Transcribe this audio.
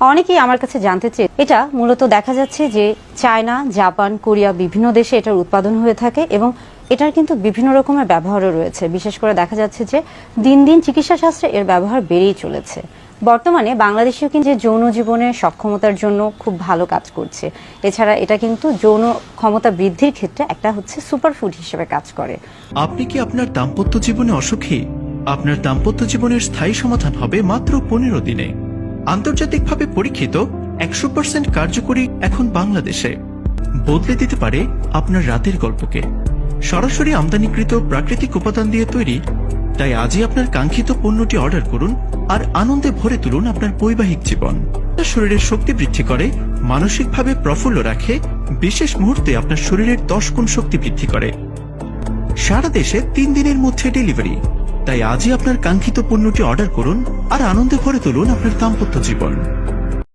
অনেকেই আমার কাছে জানতে চেয়ে, এটা মূলত দেখা যাচ্ছে যে চায়না, জাপান, কোরিয়া বিভিন্ন দেশে এটার উৎপাদন হয়ে থাকে এবং এটার কিন্তু বিভিন্ন রকমের ব্যবহারও রয়েছে। বিশেষ করে দেখা যাচ্ছে যে দিন দিন চিকিৎসা শাস্ত্রে এর ব্যবহার বেড়েই চলেছে। বর্তমানে বাংলাদেশেও কিন্তু যৌন জীবনের সক্ষমতার জন্য খুব ভালো কাজ করছে। এছাড়া এটা কিন্তু যৌন ক্ষমতা বৃদ্ধির ক্ষেত্রে একটা হচ্ছে সুপারফুড হিসেবে কাজ করে। আপনি কি আপনার দাম্পত্য জীবনে অসুখী? আপনার দাম্পত্য জীবনের স্থায়ী সমাধান হবে মাত্র পনেরো দিনে। আন্তর্জাতিকভাবে পরীক্ষিত একশো পার্সেন্ট কার্যকরী এখন বাংলাদেশে। বদলে দিতে পারে আপনার রাতের গল্পকে। সরাসরি আমদানিকৃত প্রাকৃতিক উপাদান দিয়ে তৈরি, তাই আজই আপনার কাঙ্ক্ষিত পণ্যটি অর্ডার করুন আর আনন্দে ভরে তুলুন আপনার বৈবাহিক জীবন। শরীরের শক্তি বৃদ্ধি করে, মানসিকভাবে প্রফুল্ল রাখে, বিশেষ মুহূর্তে আপনার শরীরের দশ গুণ শক্তি বৃদ্ধি করে। সারা দেশে তিন দিনের মধ্যে ডেলিভারি। তাই আজই আপনার কাঙ্ক্ষিত পণ্যটি অর্ডার করুন আর আনন্দে ভরে তুলুন আপনার দাম্পত্য জীবন।